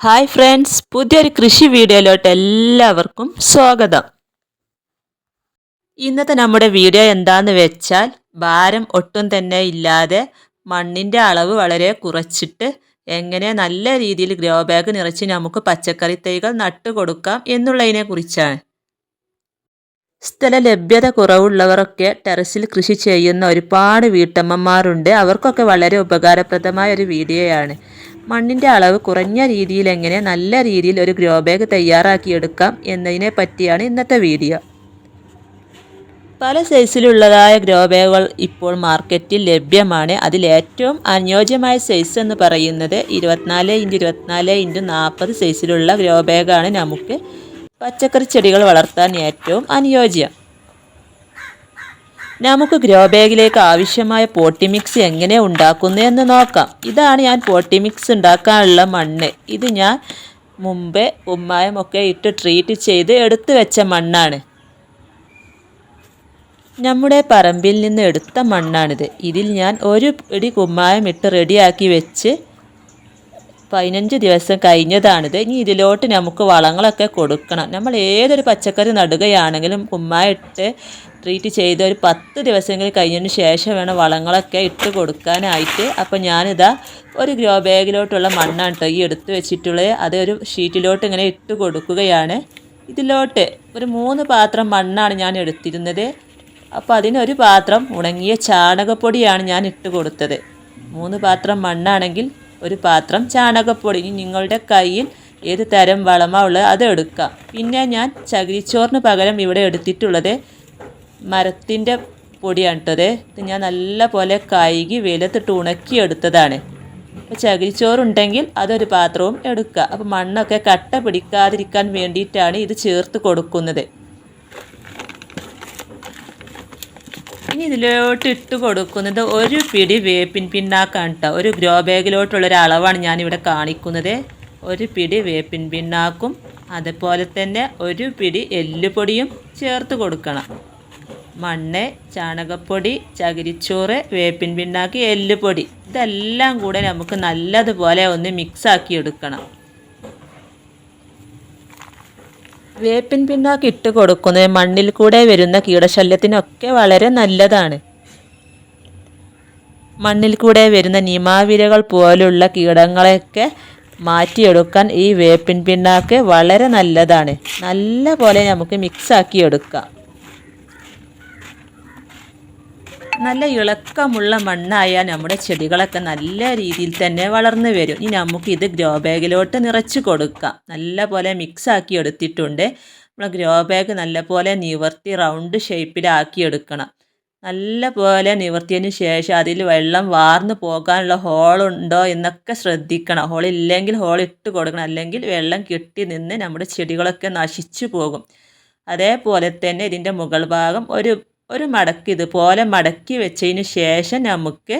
Hi friends പുതിയൊരു കൃഷി വീഡിയോയിലോട്ട് എല്ലാവർക്കും സ്വാഗതം. ഇന്നത്തെ നമ്മുടെ വീഡിയോ എന്താന്ന് വെച്ചാൽ ഭാരം ഒട്ടും തന്നെ ഇല്ലാതെ മണ്ണിന്റെ അളവ് വളരെ കുറച്ചിട്ട് എങ്ങനെ നല്ല രീതിയിൽ ഗ്രോ ബാഗ് നിറച്ച് നമുക്ക് പച്ചക്കറി തൈകൾ നട്ടു കൊടുക്കാം എന്നുള്ളതിനെ കുറിച്ചാണ്. സ്ഥല ലഭ്യത കുറവുള്ളവരൊക്കെ ടെറസിൽ കൃഷി ചെയ്യുന്ന ഒരുപാട് വീട്ടമ്മമാരുണ്ട്. അവർക്കൊക്കെ വളരെ ഉപകാരപ്രദമായ ഒരു വീഡിയോയാണ്. മണ്ണിന്റെ അളവ് കുറഞ്ഞ രീതിയിൽ എങ്ങനെ നല്ല രീതിയിൽ ഒരു ഗ്രോ ബാഗ് തയ്യാറാക്കിയെടുക്കാം എന്നതിനെ പറ്റിയാണ് ഇന്നത്തെ വീഡിയോ. പല സൈസിലുള്ളതായ ഗ്രോ ബാഗുകൾ ഇപ്പോൾ മാർക്കറ്റിൽ ലഭ്യമാണ്. അതിൽ ഏറ്റവും അനുയോജ്യമായ സൈസ് എന്ന് പറയുന്നത് ഇരുപത്തിനാല് ഇന്റു ഇരുപത്തിനാല് ഇന്റു നാൽപ്പത് സൈസിലുള്ള ഗ്രോ ബാഗാണ് നമുക്ക്. പച്ചക്കറി ചെടികൾ വളർത്താൻ ഏറ്റവും അനുയോജ്യം. നമുക്ക് ഗ്രോ ബാഗിലേക്ക് ആവശ്യമായ പോട്ടി മിക്സ് എങ്ങനെ ഉണ്ടാക്കുന്നു എന്ന് നോക്കാം. ഇതാണ് ഞാൻ പോട്ടി മിക്സ് ഉണ്ടാക്കാനുള്ള മണ്ണ്. ഇത് ഞാൻ മുമ്പേ ഉമ്മായമൊക്കെ ഇട്ട് ട്രീറ്റ് ചെയ്ത് എടുത്തു വെച്ച മണ്ണാണ്. നമ്മുടെ പറമ്പിൽ നിന്ന് എടുത്ത മണ്ണാണിത്. ഇതിൽ ഞാൻ ഒരു പിടി കുമ്മായം ഇട്ട് റെഡിയാക്കി വെച്ച് പതിനഞ്ച് ദിവസം കഴിഞ്ഞതാണിത്. ഇനി ഇതിലോട്ട് നമുക്ക് വളങ്ങളൊക്കെ കൊടുക്കണം. നമ്മൾ ഏതൊരു പച്ചക്കറി നടുകയാണെങ്കിലും കുമ്മായിട്ട് ട്രീറ്റ് ചെയ്ത് ഒരു പത്ത് ദിവസങ്ങളിൽ കഴിഞ്ഞതിന് ശേഷം വേണം വളങ്ങളൊക്കെ ഇട്ട് കൊടുക്കാനായിട്ട്. അപ്പോൾ ഞാനിതാ ഒരു ഗ്രോ ബാഗിലോട്ടുള്ള മണ്ണാണ് കേട്ടോ ഈ എടുത്ത് വെച്ചിട്ടുള്ളത്. അത് ഒരു ഷീറ്റിലോട്ട് ഇങ്ങനെ ഇട്ട് കൊടുക്കുകയാണ്. ഇതിലോട്ട് ഒരു മൂന്ന് പാത്രം മണ്ണാണ് ഞാൻ എടുത്തിരുന്നത്. അപ്പോൾ അതിനൊരു പാത്രം ഉണങ്ങിയ ചാണകപ്പൊടിയാണ് ഞാൻ ഇട്ട് കൊടുത്തത്. മൂന്ന് പാത്രം മണ്ണാണെങ്കിൽ ഒരു പാത്രം ചാണകപ്പൊടി. നിങ്ങളുടെ കയ്യിൽ ഏത് തരം വളമാ ഉള്ളത് അത് എടുക്കാം. പിന്നെ ഞാൻ ചകിരിച്ചോറിന് പകരം ഇവിടെ എടുത്തിട്ടുള്ളത് മരത്തിന്റെ പൊടിയാണ് കേട്ടത് ഞാൻ നല്ല പോലെ കഴുകി വെയിലത്തിട്ട് ഉണക്കി എടുത്തതാണ്. അപ്പോൾ ചകിരിച്ചോറുണ്ടെങ്കിൽ അതൊരു പാത്രവും എടുക്കുക അപ്പോൾ മണ്ണൊക്കെ കട്ട പിടിക്കാതിരിക്കാൻ വേണ്ടിയിട്ടാണ് ഇത് ചേർത്ത് കൊടുക്കുന്നത്. ഇനി ഇതിലോട്ട് ഇട്ട് കൊടുക്കുന്നത് ഒരു പിടി വേപ്പിൻ പിണ്ണാക്കാണ് കേട്ടോ ഒരു ഗ്രോ ബാഗിലോട്ടുള്ളൊരു അളവാണ് ഞാനിവിടെ കാണിക്കുന്നത്. ഒരു പിടി വേപ്പിൻ പിണ്ണാക്കും. അതുപോലെ തന്നെ ഒരു പിടി എല്ലുപൊടിയും ചേർത്ത് കൊടുക്കണം. മണ്ണ് ചാണകപ്പൊടി ചകിരിച്ചോറ് വേപ്പിൻ പിണ്ണാക്ക് എല്ലുപൊടി. ഇതെല്ലാം കൂടെ നമുക്ക് നല്ലതുപോലെ ഒന്ന് മിക്സാക്കി എടുക്കണം. വേപ്പിൻ പിണ്ണാക്ക് ഇട്ട് കൊടുക്കുന്നത്. മണ്ണിൽ കൂടെ വരുന്ന കീടശല്യത്തിനൊക്കെ വളരെ നല്ലതാണ്. മണ്ണിൽ കൂടെ വരുന്ന നിമാവിരകൾ പോലുള്ള കീടങ്ങളെയൊക്കെ മാറ്റിയെടുക്കാൻ ഈ വേപ്പിൻ പിണ്ണാക്ക് വളരെ നല്ലതാണ്. നല്ല പോലെ നമുക്ക് മിക്സാക്കി എടുക്കാം നല്ല ഇളക്കമുള്ള മണ്ണായാൽ നമ്മുടെ ചെടികളൊക്കെ നല്ല രീതിയിൽ തന്നെ വളർന്നു വരും. ഇനി നമുക്ക് ഇത് ഗ്രോ ബാഗിലോട്ട് നിറച്ച് കൊടുക്കാം. നല്ല പോലെ മിക്സ് ആക്കി എടുത്തിട്ടുണ്ട്. നമ്മൾ ഗ്രോ ബാഗ് നല്ല പോലെ നിവർത്തി റൗണ്ട് ഷേപ്പിലാക്കി എടുക്കണം. നല്ല പോലെ നിവർത്തിയതിന് ശേഷം അതിൽ വെള്ളം വാർന്നു പോകാനുള്ള ഹോളുണ്ടോ എന്നൊക്കെ ശ്രദ്ധിക്കണം. ഹോളില്ലെങ്കിൽ ഹോൾ ഇട്ട് കൊടുക്കണം. അല്ലെങ്കിൽ വെള്ളം കെട്ടി നിന്ന് നമ്മുടെ ചെടികളൊക്കെ നശിച്ചു പോകും. അതേപോലെ തന്നെ ഇതിന്റെ മുകൾ ഭാഗം ഒരു ഒരു മടക്ക് ഇതുപോലെ മടക്കി വെച്ചതിന് ശേഷം നമുക്ക്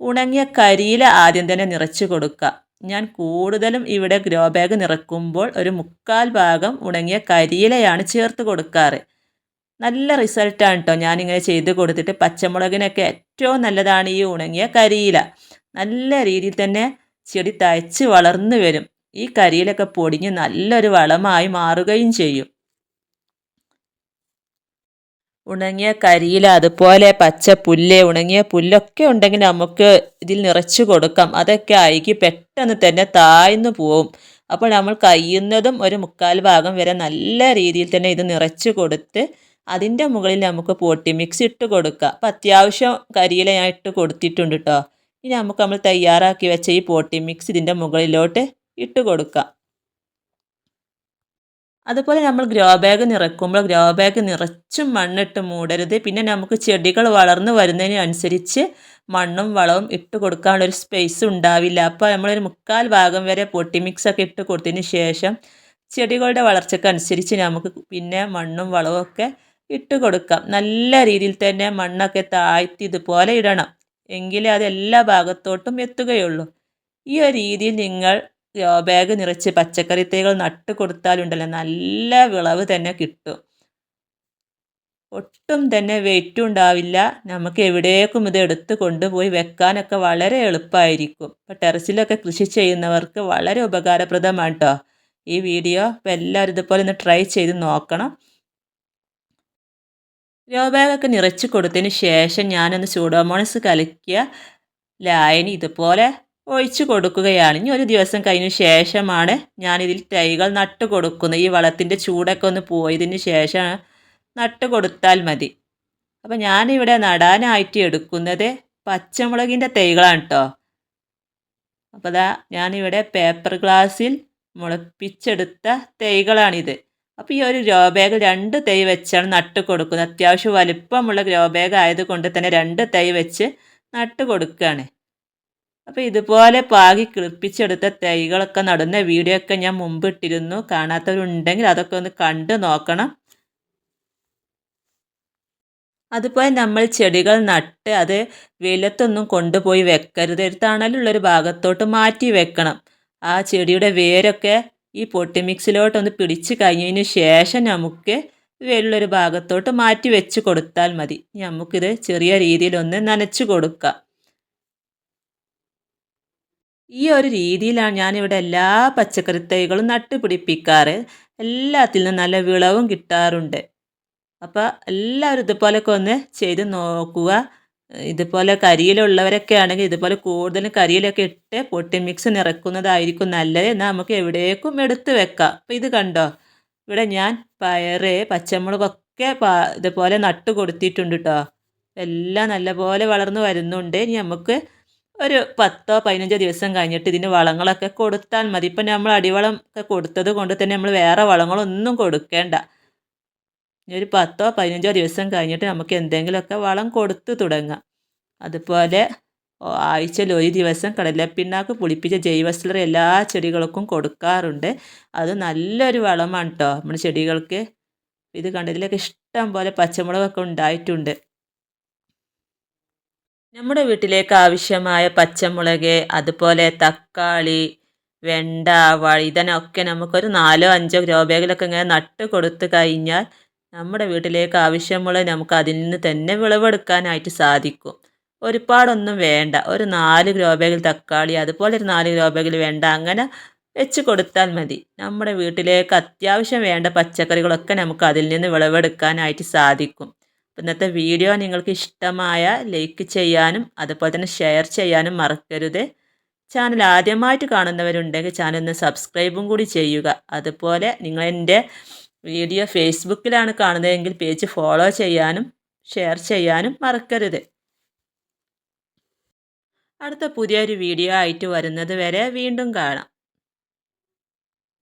ഉണങ്ങിയ കരിയില ആദ്യം തന്നെ നിറച്ച് കൊടുക്കുക ഞാൻ കൂടുതലും ഇവിടെ ഗ്രോ ബാഗ് നിറക്കുമ്പോൾ ഒരു മുക്കാൽ ഭാഗം ഉണങ്ങിയ കരിയിലയാണ് ചേർത്ത് കൊടുക്കാറ്. നല്ല റിസൾട്ടാണ് കേട്ടോ ഞാനിങ്ങനെ ചെയ്ത് കൊടുത്തിട്ട് പച്ചമുളകിനൊക്കെ ഏറ്റവും നല്ലതാണ് ഈ ഉണങ്ങിയ കരിയില. നല്ല രീതിയിൽ തന്നെ ചെടി തയ്ച്ച് വളർന്നു വരും. ഈ കരിയിലൊക്കെ പൊടിഞ്ഞ് നല്ലൊരു വളമായി മാറുകയും ചെയ്യും. ഉണങ്ങിയ കരിയില അതുപോലെ പച്ച പുല്ല് ഉണങ്ങിയ പുല്ലൊക്കെ ഉണ്ടെങ്കിൽ നമുക്ക് ഇതിൽ നിറച്ചു കൊടുക്കാം. അതൊക്കെ അഴുകി പെട്ടെന്ന് തന്നെ താഴ്ന്നു പോവും. അപ്പോൾ നമ്മൾ കഴിയുന്നതും ഒരു മുക്കാൽ ഭാഗം വരെ നല്ല രീതിയിൽ തന്നെ ഇത് നിറച്ചു കൊടുത്ത് അതിന്റെ മുകളിൽ നമുക്ക് പോട്ടി മിക്സ് ഇട്ട് കൊടുക്കുക അപ്പോൾ അത്യാവശ്യം കരിയില ഞാൻ ഇട്ട് കൊടുത്തിട്ടുണ്ട് കേട്ടോ. ഇനി നമുക്ക് നമ്മൾ തയ്യാറാക്കി വെച്ച ഈ പോട്ടി മിക്സ് ഇതിന്റെ മുകളിലോട്ട് ഇട്ട് കൊടുക്കാം. അതുപോലെ നമ്മൾ ഗ്രോ ബാഗ് നിറക്കുമ്പോൾ ഗ്രോ ബാഗ് നിറച്ചും മണ്ണിട്ട് മൂടരുത്. പിന്നെ നമുക്ക് ചെടികൾ വളർന്നു വരുന്നതിനനുസരിച്ച് മണ്ണും വളവും ഇട്ട് കൊടുക്കാനുള്ള ഒരു സ്പേസ് ഉണ്ടാവില്ല. അപ്പോൾ നമ്മളൊരു മുക്കാൽ ഭാഗം വരെ പൊട്ടി മിക്സൊക്കെ ഇട്ട് കൊടുത്തതിന് ശേഷം ചെടികളുടെ വളർച്ചക്കനുസരിച്ച് നമുക്ക് പിന്നെ മണ്ണും വളവും ഒക്കെ ഇട്ട് കൊടുക്കാം. നല്ല രീതിയിൽ തന്നെ മണ്ണൊക്കെ താഴ്ത്തി ഇതുപോലെ ഇടണം. എങ്കിലേ അത് എല്ലാ ഭാഗത്തോട്ടും എത്തുകയുള്ളൂ. ഈ ഒരു രീതിയിൽ നിങ്ങൾ ബാഗ് നിറച്ച് പച്ചക്കറി തൈകൾ നട്ട് കൊടുത്താലുണ്ടല്ലോ നല്ല വിളവ് തന്നെ കിട്ടും. ഒട്ടും തന്നെ വെയിറ്റും ഉണ്ടാവില്ല. നമുക്ക് എവിടേക്കും ഇത് എടുത്തു കൊണ്ടുപോയി വെക്കാനൊക്കെ വളരെ എളുപ്പമായിരിക്കും ഇപ്പോൾ ടെറസിലൊക്കെ കൃഷി ചെയ്യുന്നവർക്ക് വളരെ ഉപകാരപ്രദമാണ് കേട്ടോ ഈ വീഡിയോ. അപ്പോൾ എല്ലാവരും ഇതുപോലെ ഒന്ന് ട്രൈ ചെയ്ത് നോക്കണം. ഗ്രോ ബാഗൊക്കെ നിറച്ച് കൊടുത്തതിന് ശേഷം ഞാനൊന്ന് സൂഡോമോണസ് കലക്കിയ ലായനി ഇതുപോലെ ഒഴിച്ചു കൊടുക്കുകയാണ്. ഇനി ഒരു ദിവസം കഴിഞ്ഞ ശേഷമാണ് ഞാനിതിൽ തൈകൾ നട്ട് കൊടുക്കുന്നത്. ഈ വളത്തിന്റെ ചൂടൊക്കെ ഒന്ന് പോയതിന് ശേഷം നട്ട് കൊടുത്താൽ മതി. അപ്പോൾ ഞാനിവിടെ നടാനായിട്ട് എടുക്കുന്നത് പച്ചമുളകിന്റെ തൈകളാണ് കേട്ടോ. അപ്പോൾ അതാ ഞാനിവിടെ പേപ്പർ ഗ്ലാസ്സിൽ മുളപ്പിച്ചെടുത്ത തൈകളാണിത്. അപ്പോൾ ഈ ഒരു ഗ്രോ ബാഗ് രണ്ട് തൈ വെച്ചാണ് നട്ട് കൊടുക്കുന്നത്. അത്യാവശ്യം വലുപ്പമുള്ള ഗ്രോ ബാഗ് ആയതുകൊണ്ട് തന്നെ രണ്ട് തൈ വെച്ച് നട്ട് കൊടുക്കുകയാണ്. അപ്പോൾ ഇതുപോലെ പാകി കിളിപ്പിച്ചെടുത്ത തൈകളൊക്കെ നടുന്ന വീഡിയോ ഒക്കെ ഞാൻ മുമ്പ് ഇട്ടിരുന്നു കാണാത്തവരുണ്ടെങ്കിൽ അതൊക്കെ ഒന്ന് കണ്ടു നോക്കണം. അതുപോലെ നമ്മൾ ചെടികൾ നട്ട് അത് വെയിലത്തൊന്നും കൊണ്ടുപോയി വെക്കരുത്. ഒരു തണലുള്ളൊരു ഭാഗത്തോട്ട് മാറ്റി വെക്കണം. ആ ചെടിയുടെ വേരൊക്കെ ഈ പൊട്ടി മിക്സിലോട്ടൊന്ന് പിടിച്ച് കഴിഞ്ഞതിന് ശേഷം നമുക്ക് വെയിലുള്ളൊരു ഭാഗത്തോട്ട് മാറ്റി വെച്ച് കൊടുത്താൽ മതി. നമുക്കിത് ചെറിയ രീതിയിലൊന്ന് നനച്ച് കൊടുക്കാം. ഈ ഒരു രീതിയിലാണ് ഞാനിവിടെ എല്ലാ പച്ചക്കറി തൈകളും നട്ടുപിടിപ്പിക്കാറ്. എല്ലാത്തിൽ നിന്നും നല്ല വിളവും കിട്ടാറുണ്ട്. അപ്പോൾ എല്ലാവരും ഇതുപോലൊക്കെ ഒന്ന് ചെയ്ത് നോക്കുക. ഇതുപോലെ കരിയിലുള്ളവരൊക്കെ ആണെങ്കിൽ ഇതുപോലെ കൂടുതലും കരിയിലൊക്കെ ഇട്ട് പൊട്ടി മിക്സ് നിറക്കുന്നതായിരിക്കും നല്ലത്. എന്നാൽ നമുക്ക് എവിടേക്കും എടുത്ത് വെക്കാം. അപ്പോൾ ഇത് കണ്ടോ? ഇവിടെ ഞാൻ പയറ് പച്ചമുളകൊക്കെ ഇതുപോലെ നട്ട് കൊടുത്തിട്ടുണ്ട് കേട്ടോ എല്ലാം നല്ലപോലെ വളർന്നു വരുന്നുണ്ട്. ഇനി നമുക്ക് ഒരു പത്തോ പതിനഞ്ചോ ദിവസം കഴിഞ്ഞിട്ട് ഇതിന് വളങ്ങളൊക്കെ കൊടുത്താൽ മതി. ഇപ്പം നമ്മൾ അടിവളം ഒക്കെ കൊടുത്തത് കൊണ്ട് തന്നെ നമ്മൾ വേറെ വളങ്ങളൊന്നും കൊടുക്കേണ്ട. ഒരു പത്തോ പതിനഞ്ചോ ദിവസം കഴിഞ്ഞിട്ട് നമുക്ക് എന്തെങ്കിലുമൊക്കെ വളം കൊടുത്തു തുടങ്ങാം. അതുപോലെ ആഴ്ചയിൽ ഒരു ദിവസം കടലപ്പിണ്ണാക്ക് പുളിപ്പിച്ച ജൈവസ്ലർ എല്ലാ ചെടികൾക്കും കൊടുക്കാറുണ്ട്. അത് നല്ലൊരു വളമാണ് കേട്ടോ നമ്മുടെ ചെടികൾക്ക് ഇത് കണ്ടതിലൊക്കെ ഇഷ്ടം പോലെ പച്ചമുളകൊക്കെ ഉണ്ടായിട്ടുണ്ട്. നമ്മുടെ വീട്ടിലേക്ക് ആവശ്യമായ പച്ചമുളക് അതുപോലെ തക്കാളി വെണ്ട വഴുതനൊക്കെ നമുക്കൊരു നാലോ അഞ്ചോ ഗ്രോ ഇങ്ങനെ നട്ട് കൊടുത്ത് കഴിഞ്ഞാൽ നമ്മുടെ വീട്ടിലേക്ക് ആവശ്യമുള്ള നമുക്ക് അതിൽ നിന്ന് തന്നെ വിളവെടുക്കാനായിട്ട് സാധിക്കും. ഒരുപാടൊന്നും വേണ്ട. ഒരു നാല് ഗ്രോ തക്കാളി അതുപോലെ ഒരു നാല് ഗ്രോ വേണ്ട അങ്ങനെ വെച്ച് കൊടുത്താൽ മതി. നമ്മുടെ വീട്ടിലേക്ക് അത്യാവശ്യം വേണ്ട പച്ചക്കറികളൊക്കെ നമുക്ക് അതിൽ നിന്ന് വിളവെടുക്കാനായിട്ട് സാധിക്കും. ഇന്നത്തെ വീഡിയോ നിങ്ങൾക്ക് ഇഷ്ടമായ ലൈക്ക് ചെയ്യാനും അതുപോലെ തന്നെ ഷെയർ ചെയ്യാനും മറക്കരുത്. ചാനൽ ആദ്യമായിട്ട് കാണുന്നവരുണ്ടെങ്കിൽ ചാനൽ ഒന്ന് സബ്സ്ക്രൈബും കൂടി ചെയ്യുക. അതുപോലെ നിങ്ങൾ എന്റെ വീഡിയോ ഫേസ്ബുക്കിലാണ് കാണുന്നതെങ്കിൽ പേജ് ഫോളോ ചെയ്യാനും ഷെയർ ചെയ്യാനും മറക്കരുത്. അടുത്ത പുതിയൊരു വീഡിയോ ആയിട്ട് വരുന്നത് വരെ വീണ്ടും കാണാം.